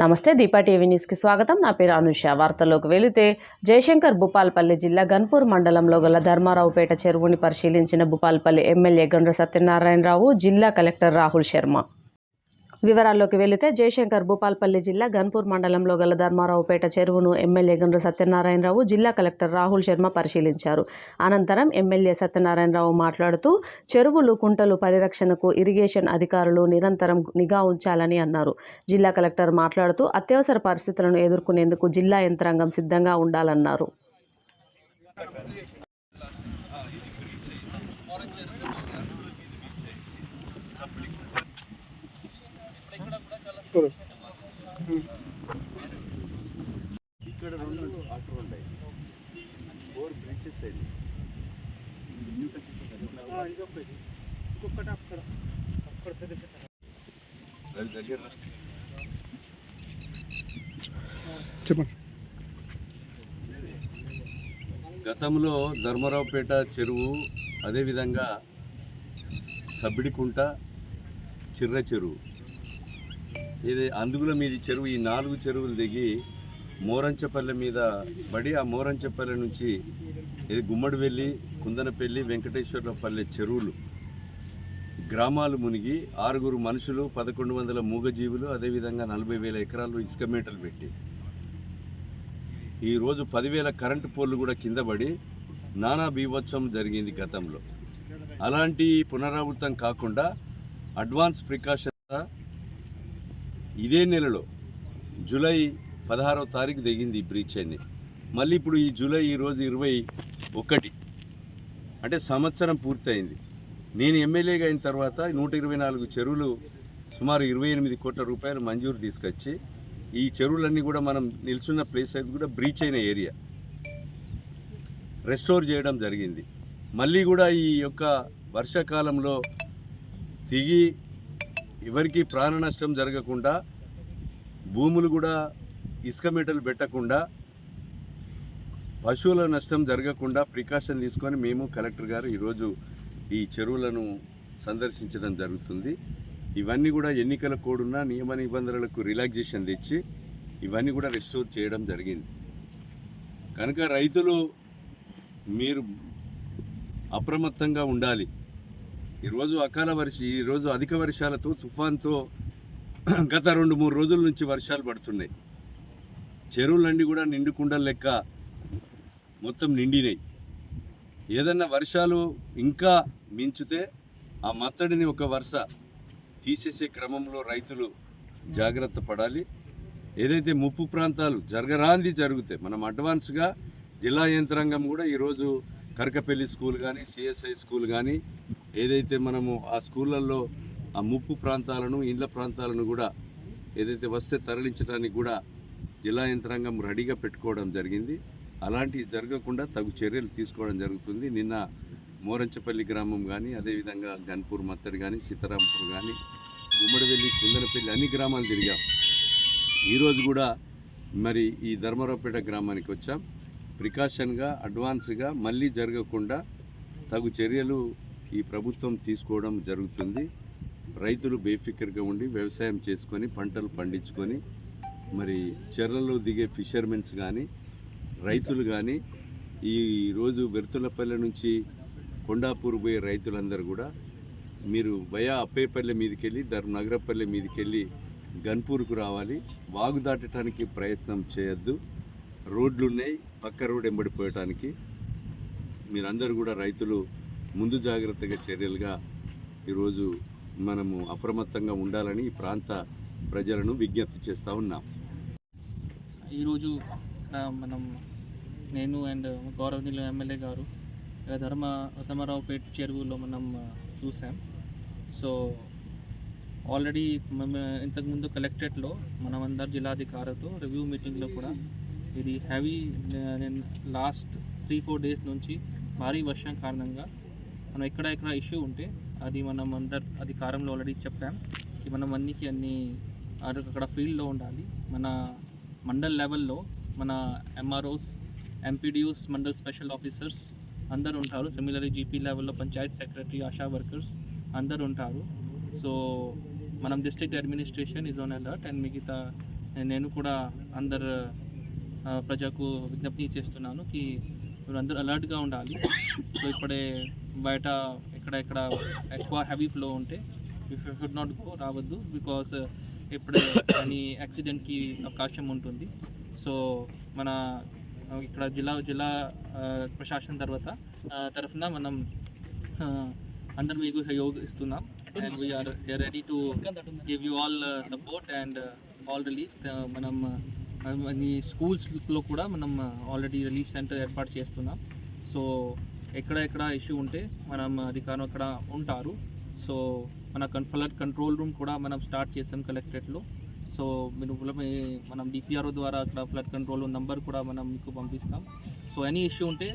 నమస్తే దీపా టీవీ న్యూస్కి స్వాగతం. నా పేరు అనుష. వార్తల్లోకి వెళితే జయశంకర్ భూపాల్పల్లి జిల్లా గన్పూర్ మండలంలో గల ధర్మారావుపేట చెరువుని పరిశీలించిన భూపాల్పల్లి ఎమ్మెల్యే గండ్ర సత్యనారాయణరావు జిల్లా కలెక్టర్ రాహుల్ శర్మ. వివరాల్లోకి వెళితే జయశంకర్ భూపాల్పల్లి జిల్లా గన్పూర్ మండలంలో గల ధర్మారావుపేట చెరువును ఎమ్మెల్యే గండ్ర సత్యనారాయణరావు జిల్లా కలెక్టర్ రాహుల్ శర్మ పరిశీలించారు. అనంతరం ఎమ్మెల్యే సత్యనారాయణరావు మాట్లాడుతూ చెరువులు కుంటలు పరిరక్షణకు ఇరిగేషన్ అధికారులు నిరంతరం నిఘా ఉంచాలని అన్నారు. జిల్లా కలెక్టర్ మాట్లాడుతూ అత్యవసర పరిస్థితులను ఎదుర్కొనేందుకు జిల్లా యంత్రాంగం సిద్ధంగా ఉండాలన్నారు. ఇక్కడ రెండు వాటర్ ఉన్నాయి ఫోర్ బ్రిడ్జెస్ అయింది ఇంకొకటి. అక్కడ. అక్కడ పెద్ద దగ్గర చెప్పండి. గతంలో ధర్మరావుపేట చెరువు అదేవిధంగా సబ్బిడికుంట చిర్ర చెరువు. ఇది అందుగుల మీది చెరువు ఈ నాలుగు చెరువులు దిగి మోరంచపల్లె మీద పడి ఆ మోరంచపల్లె నుంచి ఇది గుమ్మడివెల్లి కుందనపల్లి వెంకటేశ్వరపల్లె చెరువులు. గ్రామాలు మునిగి ఆరుగురు మనుషులు పదకొండు వందల మూగజీవులు అదేవిధంగా నలభై వేల ఎకరాలు ఇసుక మేటలు పెట్టి. ఈరోజు పదివేల కరెంటు పోల్లు కూడా కింద పడి నానా బీభత్సం జరిగింది గతంలో. అలాంటి పునరావృతం కాకుండా అడ్వాన్స్ ప్రికాషన్ ఇదే నెలలో జూలై పదహారవ తారీఖు దిగింది ఈ బ్రీచ్ అని మళ్ళీ ఇప్పుడు ఈ జూలై ఈరోజు ఇరవై ఒకటి. అంటే సంవత్సరం పూర్తయింది. నేను ఎమ్మెల్యేగా అయిన తర్వాత నూట ఇరవై నాలుగు చెరువులు సుమారు ఇరవై ఎనిమిది కోట్ల రూపాయలు మంజూరు తీసుకొచ్చి ఈ చెరువులన్నీ కూడా మనం నిల్చున్న ప్లేస్ అయితే కూడా బ్రీచ్ అయిన ఏరియా. రెస్టోర్ చేయడం జరిగింది. మళ్ళీ కూడా ఈ యొక్క వర్షాకాలంలో దిగి ఎవరికి ప్రాణ నష్టం జరగకుండా భూములు కూడా ఇసుక మెటలు పెట్టకుండా పశువుల నష్టం జరగకుండా ప్రికాషన్ తీసుకొని మేము కలెక్టర్ గారు ఈరోజు ఈ చెరువులను సందర్శించడం జరుగుతుంది. ఇవన్నీ కూడా ఎన్నికల కోడున్న నియమ నిబంధనలకు రిలాక్సేషన్ తెచ్చి ఇవన్నీ కూడా రెస్టోర్ చేయడం జరిగింది. కనుక రైతులు మీరు అప్రమత్తంగా ఉండాలి. ఈరోజు అకాల వర్ష ఈరోజు అధిక వర్షాలతో తుఫాన్తో గత రెండు మూడు రోజుల నుంచి వర్షాలు పడుతున్నాయి. చెరువులన్నీ కూడా నిండుకుండల లెక్క మొత్తం నిండినాయి. ఏదన్నా వర్షాలు ఇంకా మించితే ఆ మత్తడిని ఒక వరుస తీసేసే క్రమంలో రైతులు జాగ్రత్త పడాలి. ఏదైతే ముప్పు ప్రాంతాలు జరగరాంది జరుగుతాయి మనం అడ్వాన్స్గా జిల్లా యంత్రాంగం కూడా ఈరోజు కరకపల్లి స్కూల్ కానీ సిఎస్ఐ స్కూల్ కానీ ఏదైతే మనము ఆ స్కూళ్ళల్లో ఆ ముప్పు ప్రాంతాలను ఇండ్ల ప్రాంతాలను కూడా ఏదైతే వస్తే తరలించడానికి కూడా జిల్లా యంత్రాంగం రెడీగా పెట్టుకోవడం జరిగింది. అలాంటివి జరగకుండా తగు చర్యలు తీసుకోవడం జరుగుతుంది. నిన్న మోరంచపల్లి గ్రామం కానీ అదేవిధంగా గన్పూర్ మత్తడి కానీ సీతారాంపూర్ కానీ గుమ్మడివెల్లి కుందనపల్లి అన్ని గ్రామాలు తిరిగాం. ఈరోజు కూడా మరి ఈ ధర్మరావుపేట గ్రామానికి వచ్చాం. ప్రికాషన్గా అడ్వాన్స్గా మళ్ళీ జరగకుండా తగు చర్యలు ఈ ప్రభుత్వం తీసుకోవడం జరుగుతుంది. రైతులు బేఫికర్గా ఉండి వ్యవసాయం చేసుకొని పంటలు పండించుకొని మరి చెర్లలో దిగే ఫిషర్మెన్స్ కానీ రైతులు కానీ ఈ రోజు బెర్తులపల్లె నుంచి కొండాపూర్ పోయే రైతులందరూ కూడా మీరు భయా అప్పేపల్లె మీదకెళ్ళి ధర్ నగరపల్లె మీదకెళ్ళి గన్పూర్కు రావాలి. వాగు దాటడానికి ప్రయత్నం చేయొద్దు. రోడ్లు ఉన్నాయి పక్క రోడ్ ఎంబడిపోయటానికి. మీరందరూ కూడా రైతులు ముందు జాగ్రత్తగా చర్యలుగా ఈరోజు మనము అప్రమత్తంగా ఉండాలని ఈ ప్రాంత ప్రజలను విజ్ఞప్తి చేస్తూ ఉన్నాం. ఈరోజు మనం నేను అండ్ గౌరవనీయులు ఎమ్మెల్యే గారు ధర్మ ధర్మారావుపేట చెరువులో మనం చూసాం సో ఆల్రెడీ మేము ఇంతకుముందు కలెక్టరేట్లో మనం జిల్లాధికారితో రివ్యూ మీటింగ్లో కూడా ఇది heavy last three four days నుంచి భారీ వర్షం కారణంగా మనం ఎక్కడ ఎక్కడ ఇష్యూ ఉంటే అది మనం అందరు అధికారంలో ఆల్రెడీ చెప్పాం. మనం అన్నికి అన్ని అక్కడ ఫీల్డ్లో ఉండాలి. మన మండల్ లెవెల్లో మన MROs MPDOs mandal special officers అందరు ఉంటారు. సిమిలర్లీ జీపీ లెవెల్లో పంచాయత్ సెక్రటరీ ఆశా వర్కర్స్ అందరు ఉంటారు. సో మనం district administration is on alert and మిగతా నేను కూడా అందరు ప్రజకు ప్రజలకు విజ్ఞప్తి చేస్తున్నాను. కి మీరు అందరూ అలర్ట్గా ఉండాలి. సో ఇప్పుడే బయట ఎక్కడ ఎక్కడ ఎక్కువ హెవీ ఫ్లో ఉంటే యూ షుడ్ నాట్ గో రావద్దు బికాస్ ఇప్పుడే అని యాక్సిడెంట్కి అవకాశం ఉంటుంది. సో మన ఇక్కడ జిల్లా జిల్లా ప్రశాసన తర్వాత తరఫున మనం అందరూ మీకు సహయోగ ఇస్తున్నాం. And we're ready to give you all support and all relief మనం uh, స్కూల్స్లో కూడా మనం ఆల్రెడీ రిలీఫ్ సెంటర్ ఏర్పాటు చేస్తున్నాం. సో ఎక్కడ ఎక్కడ ఇష్యూ ఉంటే మనం అధికారులు అక్కడ ఉంటారు. సో మన ఫ్లడ్ కంట్రోల్ రూమ్ కూడా మనం స్టార్ట్ చేసాం కలెక్టరేట్లో సో మీరు మనం డిపిఆర్ఓ ద్వారా అక్కడ ఫ్లడ్ కంట్రోల్ నెంబర్ కూడా మనం మీకు పంపిస్తాం. సో ఎనీ ఇష్యూ ఉంటే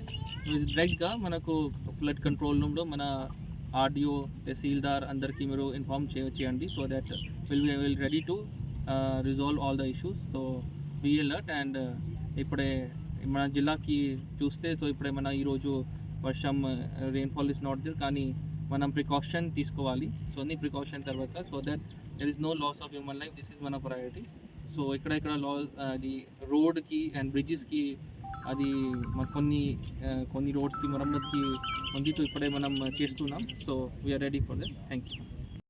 మీరు డైరెక్ట్గా మనకు ఫ్లడ్ కంట్రోల్ రూమ్లో మన ఆర్డిఓ తహసీల్దార్ అందరికీ మీరు ఇన్ఫామ్ చేయండి. So that will will ready to resolve all the issues so be and uh, ఇప్పుడే మన జిల్లాకి చూస్తే సో ఇప్పుడే మన ఈరోజు వర్షం రెయిన్ఫాల్ ఇస్ నాట్ దేర్ కానీ మనం ప్రికాషన్ తీసుకోవాలి. సో అన్ని ప్రికాషన్ తర్వాత so that there is no loss of human life this is మన ప్రయారిటీ సో ఇక్కడ ఇక్కడ లా అది రోడ్కి అండ్ బ్రిడ్జెస్కి అది కొన్ని uh, కొన్ని రోడ్స్కి మరమ్మతుకి ఉంది సో ఇప్పుడే మనం చేస్తున్నాం. So we're ready for that thank you